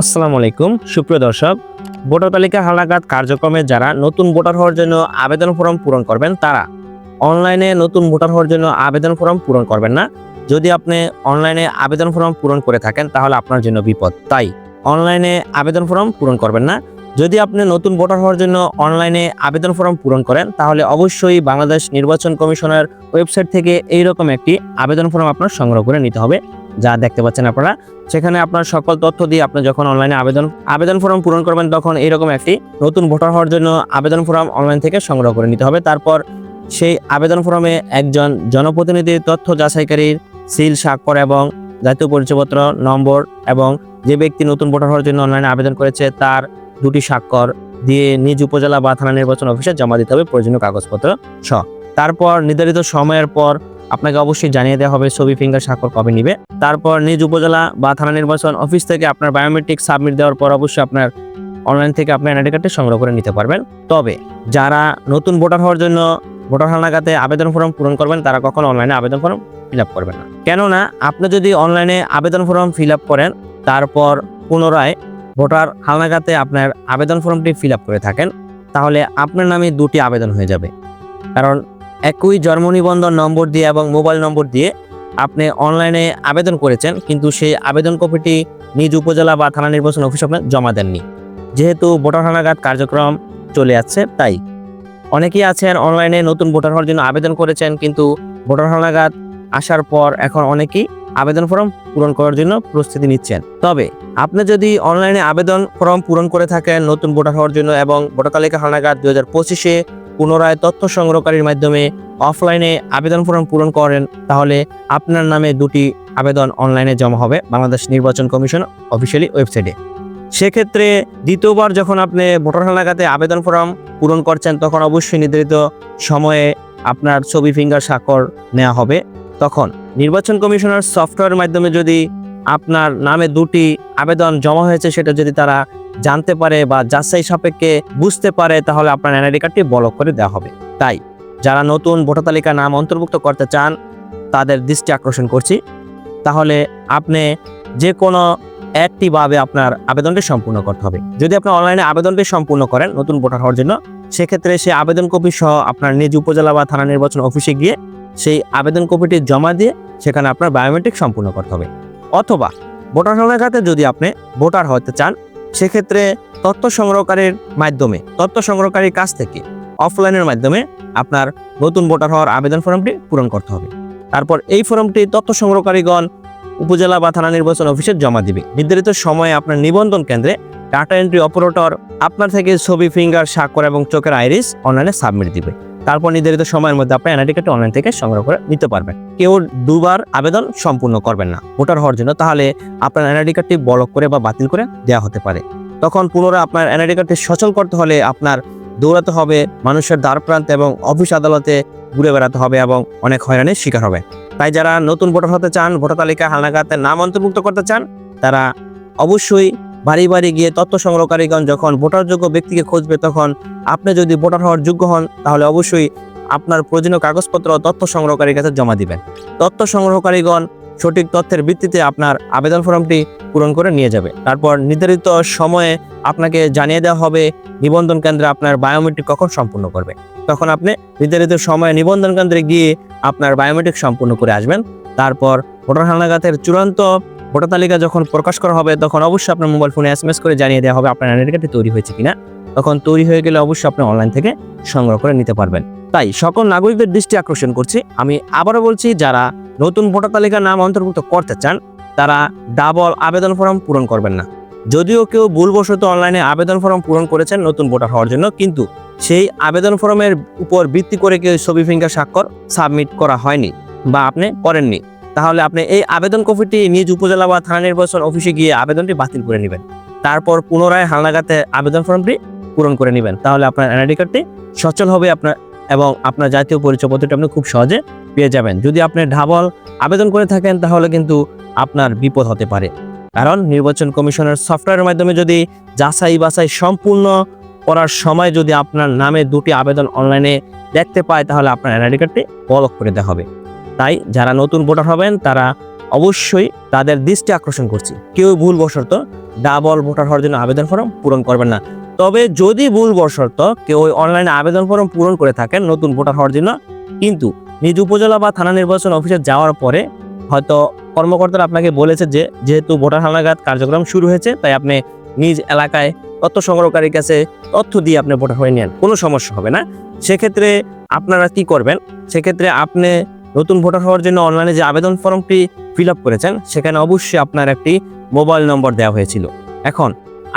আসসালামু আলাইকুম। সুপ্রিয় দর্শক, ভোটার তালিকা হালনাগাদ কার্যক্রমে যারা নতুন ভোটার হওয়ার জন্য আবেদন ফর্ম পূরণ করবেন, তারা অনলাইনে নতুন ভোটার হওয়ার জন্য আবেদন ফর্ম পূরণ করবেন না। যদি আপনি অনলাইনে আবেদন ফর্ম পূরণ করে থাকেন, তাহলে আপনার জন্য বিপদ। তাই অনলাইনে আবেদন ফর্ম পূরণ করবেন না। যদি আপনি নতুন ভোটার হওয়ার জন্য অনলাইনে আবেদন ফর্ম পূরণ করেন, তাহলে অবশ্যই বাংলাদেশ নির্বাচন কমিশনের ওয়েবসাইট থেকে এইরকম একটি আবেদন ফর্ম আপনার সংগ্রহ করে নিতে হবে। যা দেখতে পাচ্ছেন আপনারা। সেখানে আপনার সকল তথ্য দিয়ে আপনি যখন অনলাইনে আবেদন আবেদন ফর্ম পূরণ করবেন, তখন এরকম একটি নতুন ভোটার হওয়ার জন্য আবেদন ফর্ম অনলাইন থেকে সংগ্রহ করে নিতে হবে। তারপর সেই আবেদন ফর্মে একজন জনপ্রতিনিধির তথ্য যাচাইকারীর সিল, স্বাক্ষর এবং জাতীয় পরিচয়পত্র, নম্বর এবং যে ব্যক্তি নতুন ভোটার হওয়ার জন্য অনলাইনে আবেদন করেছে তার দুটি স্বাক্ষর দিয়ে নিজ উপজেলা বা থানা নির্বাচন অফিসে জমা দিতে হবে প্রয়োজনীয় কাগজপত্র স তারপর নির্ধারিত সময়ের পর আপনাকে অবশ্যই জানিয়ে দেওয়া হবে, ছবি ফিঙ্গার স্বাক্ষর কবে নিবে। তারপর নিজ উপজেলা বা থানা নির্বাচন অফিস থেকে আপনার বায়োমেট্রিক সাবমিট দেওয়ার পর অবশ্যই আপনার অনলাইন থেকে আপনার এনআইডি কার্ডটি সংগ্রহ করে নিতে পারবেন। তবে যারা নতুন ভোটার হওয়ার জন্য ভোটার হালনাগাতে আবেদন ফর্ম পূরণ করবেন, তারা কখনো অনলাইনে আবেদন ফর্ম ফিল আপ করবেন না। কেননা আপনি যদি অনলাইনে আবেদন ফর্ম ফিল আপ করেন, তারপর পুনরায় ভোটার হালনাগাতে আপনার আবেদন ফর্মটি ফিল আপ করে থাকেন, তাহলে আপনার নামে দুটি আবেদন হয়ে যাবে। কারণ একই জন্ম নিবন্ধন নম্বর দিয়ে এবং মোবাইল নম্বর দিয়ে আপনি অনলাইনে আবেদন করেছেন, কিন্তু সেই আবেদন কপিটি নিজ উপজেলা বা থানা নির্বাচন অফিস আপনার জমা দেননি। যেহেতু ভোটার হালনাগাদ কার্যক্রম চলে যাচ্ছে তাই অনেকেই আছেন অনলাইনে নতুন ভোটার হওয়ার জন্য আবেদন করেছেন, কিন্তু ভোটার হালনাগাদ আসার পর এখন অনেকেই আবেদন ফর্ম পূরণ করার জন্য প্রস্তুতি নিচ্ছেন। তবে আপনি যদি অনলাইনে আবেদন ফর্ম পূরণ করে থাকেন নতুন ভোটার হওয়ার জন্য এবং ভোটার তালিকা হালনাগাদ দুই হাজার পঁচিশে পুনরায় তথ্য সংগ্রহকারীর মাধ্যমে অফলাইনে আবেদন ফর্ম পূরণ করেন, তাহলে আপনার নামে দুটি আবেদন অনলাইনে জমা হবে, বাংলাদেশ নির্বাচন কমিশন অফিসিয়ালি ওয়েবসাইটে সেক্ষেত্রে দ্বিতীয়বার যখন আপনি ভোটার এলাকাতে আবেদন ফর্ম পূরণ করছেন, তখন অবশ্যই নির্ধারিত সময়ে আপনার ছবি ফিঙ্গার স্বাক্ষর নেওয়া হবে। তখন নির্বাচন কমিশনার সফটওয়্যারের মাধ্যমে যদি আপনার নামে দুটি আবেদন জমা হয়েছে, সেটা যদি তারা জানতে পারে বা যাচাই সাপেক্ষে বুঝতে পারে, তাহলে আপনার এনআইডি কার্ডটি ব্লক করে দেওয়া হবে। তাই, যারা নতুন ভোটার তালিকা নাম অন্তর্ভুক্ত করতে চান, তাদের দৃষ্টি আকর্ষণ করছি। তাহলে আপনি যে কোনো একটিভাবে আপনার আবেদনটি সম্পূর্ণ করতে হবে। যদি আপনি অনলাইনে আবেদনটি সম্পূর্ণ করেন নতুন ভোটার হওয়ার জন্য, সেক্ষেত্রে সেই আবেদন কপি সহ আপনার নিজ উপজেলা বা থানা নির্বাচন অফিসে গিয়ে সেই আবেদন কপিটি জমা দিয়ে সেখানে আপনার বায়োমেট্রিক সম্পূর্ণ করতে হবে। অথবা, ভোটার তালিকাতে যদি আপনি ভোটার হতে চান সেক্ষেত্রে তথ্য সংগ্রহকারীর মাধ্যমে, তথ্য সংগ্রহকারীর কাছ থেকে অফলাইনের মাধ্যমে আপনার নতুন ভোটার হওয়ার আবেদন ফর্মটি পূরণ করতে হবে। তারপর এই ফর্মটি তথ্য সংগ্রহকারীগণ উপজেলা বা থানা নির্বাচন অফিসে জমা দিবে। নির্ধারিত সময়ে আপনার নিবন্ধন কেন্দ্রে ডাটা এন্ট্রি অপারেটর আপনার থেকে ছবি ফিঙ্গার স্বাক্ষর এবং চোখের আইরিস অনলাইনে সাবমিট দিবে। তারপর নির্ধারিত সময়ের মধ্যে আপনি কার্ডটি অনলাইন থেকে সংগ্রহ করে নিতে পারবেন। কেউ দুবার আবেদন সম্পূর্ণ করবেন না। ভোটার হওয়ার জন্য তাহলে আপনার এনআইডি কার্ডটি ব্লক করে বা বাতিল করে দেওয়া হতে পারে। তখন পুনরায় আপনার এনআইডি কার্ডটি সচল করতে হলে আপনার দৌড়াতে হবে, মানুষের দ্বার প্রান্তে এবং অফিস আদালতে ঘুরে বেড়াতে হবে এবং অনেক হয়রানির শিকার হবে। তাই যারা নতুন ভোটার হতে চান, ভোটার তালিকায় হালনাগাতে নাম অন্তর্ভুক্ত করতে চান, তারা অবশ্যই বাড়ি বাড়ি গিয়ে তথ্য সংগ্রহকারীগণ যখন ভোটারযোগ্য ব্যক্তিকে খুঁজবে তখন আপনি যদি ভোটার হওয়ার যোগ্য হন, তাহলে অবশ্যই আপনার প্রয়োজনীয় কাগজপত্র তথ্য সংগ্রহকারীর কাছে জমা দিবেন। তথ্য সংগ্রহকারীগণ সঠিক তথ্যের ভিত্তিতে আপনার আবেদন ফর্মটি পূরণ করে নিয়ে যাবে। তারপর নির্ধারিত সময়ে আপনাকে জানিয়ে দেওয়া হবে নিবন্ধন কেন্দ্রে আপনার বায়োমেট্রিক কখন সম্পূর্ণ করবে। তখন আপনি নির্ধারিত সময়ে নিবন্ধন কেন্দ্রে গিয়ে আপনার বায়োমেট্রিক সম্পূর্ণ করে আসবেন। তারপর ভোটার হালনাগাতের চূড়ান্ত ভোটার তালিকা যখন প্রকাশ করা হবে, তখন অবশ্যই আপনার মোবাইল ফোনে এস করে জানিয়ে দেওয়া হবে আপনার আইডেন্টি কার্ডটি তৈরি হয়েছে কিনা। তখন তৈরি হয়ে গেলে অবশ্যই আপনি অনলাইন থেকে সংগ্রহ করে নিতে পারবেন। তাই সকল নাগরিকদের দৃষ্টি আকর্ষণ করছি। আমি আবারও বলছি, যারা নতুন ভোটার তালিকার নাম অন্তর্ভুক্ত করতে চান, তারা ডাবল আবেদন ফর্ম পূরণ করবেন না। যদিও কেউ ভুলবশত অনলাইনে আবেদন ফর্ম পূরণ করেছেন নতুন ভোটার হওয়ার জন্য, কিন্তু সেই আবেদন ফর্মের উপর ভিত্তি করে কেউ ছবি ফিঙ্গার স্বাক্ষর সাবমিট করা হয়নি বা আপনি করেননি। তাহলে আপনি এই আবেদন কপিটি নিজ উপজেলা বা থানা নির্বাচন অফিসে গিয়ে আবেদনটি বাতিল করে নেবেন। তারপর পুনরায় হালনাগাতে আবেদন ফর্মটি পূরণ করে নেবেন। তাহলে আপনার এনআইডি কার্ডটি সচল হবে আপনার এবং আপনার জাতীয় পরিচয়পত্রটি আপনি খুব সহজে পেয়ে যাবেন। যদি আপনি ঢাবল আবেদন করে থাকেন, তাহলে কিন্তু আপনার বিপদ হতে পারে। কারণ নির্বাচন কমিশনের সফটওয়্যারের মাধ্যমে যদি যাচাই বাছাই সম্পূর্ণ করার সময় যদি আপনার নামে দুটি আবেদন অনলাইনে দেখতে পায়, তাহলে আপনার এনআইডি কার্ডটি ব্লক করে দেওয়া হবে। তাই যারা নতুন ভোটার হবেন, তারা অবশ্যই তাদের দৃষ্টি আকর্ষণ করছি। কেউ ভুলবশত ডাবল ভোটার হওয়ার জন্য আবেদন ফর্ম পূরণ করবেন না। তবে যদি ভুলবশত কেউ ওই অনলাইনে আবেদন ফর্ম পূরণ করে থাকেন নতুন ভোটার হওয়ার জন্য, কিন্তু নিজ উপজেলা বা থানা নির্বাচন অফিসে যাওয়ার পরে হয়তো কর্মকর্তারা আপনাকে বলেছে যে, যেহেতু ভোটার হালনাগাদ কার্যক্রম শুরু হয়েছে, তাই আপনি নিজ এলাকায় তথ্য সংগ্রহকারীর কাছে তথ্য দিয়ে আপনি ভোটার হয়ে নেন। কোনো সমস্যা হবে না। সেক্ষেত্রে আপনারা কি করবেন? সেক্ষেত্রে আপনি নতুন ভোটার হওয়ার জন্য অনলাইনে যে আবেদন ফর্মটি ফিল আপ করেছেন, সেখানে অবশ্যই আপনার একটি মোবাইল নম্বর দেওয়া হয়েছিল। এখন,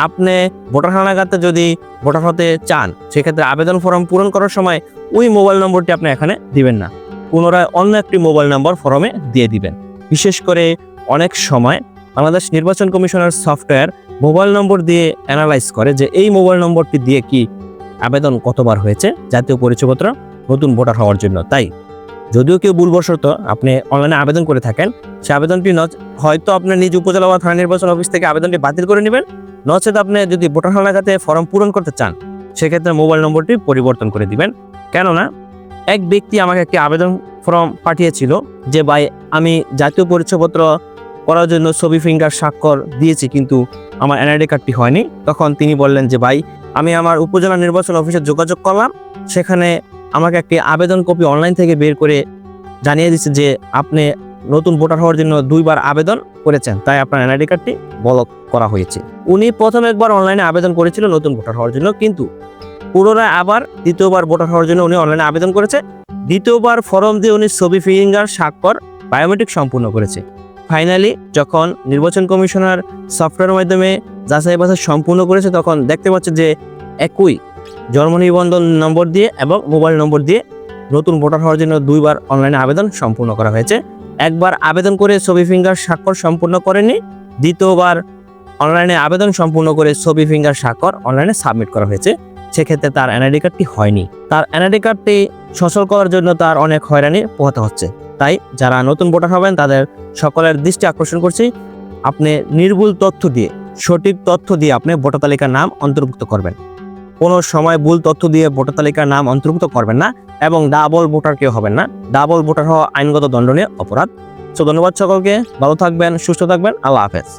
আপনি ভোটার হালনাগাদে যদি ভোটার হতে চান, সেক্ষেত্রে আবেদন ফর্ম পূরণ করার সময় ওই মোবাইল নম্বরটি আপনি এখানে দিবেন না। পুনরায় অন্য একটি মোবাইল নম্বর ফর্মে দিয়ে দিবেন। বিশেষ করে অনেক সময় বাংলাদেশ নির্বাচন কমিশনের সফটওয়্যার মোবাইল নম্বর দিয়ে অ্যানালাইজ করে যে এই মোবাইল নম্বরটি দিয়ে কি আবেদন কতবার হয়েছে, জাতীয় পরিচয়পত্র নতুন ভোটার হওয়ার জন্য। তাই যদিও কেউ ভুলবশত আপনি অনলাইনে আবেদন করে থাকেন, সে আবেদনটি হয়তো আপনার নিজ উপজেলা বা থানা নির্বাচন অফিস থেকে আবেদনটি বাতিল করে নেবেন। নচেত আপনি যদি ভোটার হালনাগাতে ফর্ম পূরণ করতে চান, সেক্ষেত্রে মোবাইল নম্বরটি পরিবর্তন করে দিবেন। কেননা, এক ব্যক্তি আমাকে একটি আবেদন ফর্ম পাঠিয়েছিল, যে ভাই, আমি জাতীয় পরিচয়পত্র করার জন্য ছবি ফিঙ্গার স্বাক্ষর দিয়েছি, কিন্তু আমার এনআইডি কার্ডটি হয়নি। তখন তিনি বললেন যে, ভাই, আমি আমার উপজেলা নির্বাচন অফিসে যোগাযোগ করলাম। সেখানে আমাকে একটি আবেদন কপি অনলাইন থেকে বের করে জানিয়ে দিচ্ছে যে আপনি নতুন ভোটার হওয়ার জন্য দুইবার আবেদন করেছেন। তাই আপনার এনআইডি কার্ডটি ব্লক করা হয়েছে। উনি প্রথম একবার অনলাইনে আবেদন করেছিল নতুন ভোটার হওয়ার জন্য, কিন্তু পুনরায় আবার দ্বিতীয়বার ভোটার হওয়ার জন্য উনি অনলাইনে আবেদন করেছে। দ্বিতীয়বার ফর্ম দিয়ে উনি ছবি, ফিঙ্গার, স্বাক্ষর বায়োমেট্রিক সম্পূর্ণ করেছে। ফাইনালি যখন নির্বাচন কমিশনার সফটওয়্যারের মাধ্যমে যাচাই বাছাই সম্পূর্ণ করেছে, তখন দেখতে পাচ্ছে যে একই জন্ম নিবন্ধন নম্বর দিয়ে এবং মোবাইল নম্বর দিয়ে নতুন ভোটার হওয়ার জন্য দুইবার অনলাইনে আবেদন সম্পূর্ণ করা হয়েছে। একবার আবেদন করে ছবি ফিঙ্গার স্বাক্ষর সম্পূর্ণ করেনি দ্বিতীয়বার অনলাইনে আবেদন সম্পূর্ণ করে ছবি ফিঙ্গার স্বাক্ষর অনলাইনে সাবমিট করা হয়েছে। সেক্ষেত্রে তার এনআইডি কার্ডটি হয়নি। তার এনআইডি কার্ডটি সচল করার জন্য তার অনেক হয়রানি পোহাতে হচ্ছে। তাই যারা নতুন ভোটার হবেন, তাদের সকলের দৃষ্টি আকর্ষণ করছি। আপনি নির্ভুল তথ্য দিয়ে, সঠিক তথ্য দিয়ে আপনি ভোটার তালিকার নাম অন্তর্ভুক্ত করবেন। কোনো সময় ভুল তথ্য দিয়ে ভোটার তালিকার নাম অন্তর্ভুক্ত করবেন না এবং ডাবল ভোটার কেউ হবেন না। ডাবল ভোটার হওয়া আইনগত দণ্ডনীয় অপরাধ। সো ধন্যবাদ সকলকে। ভালো থাকবেন, সুস্থ থাকবেন। আল্লাহ হাফেজ।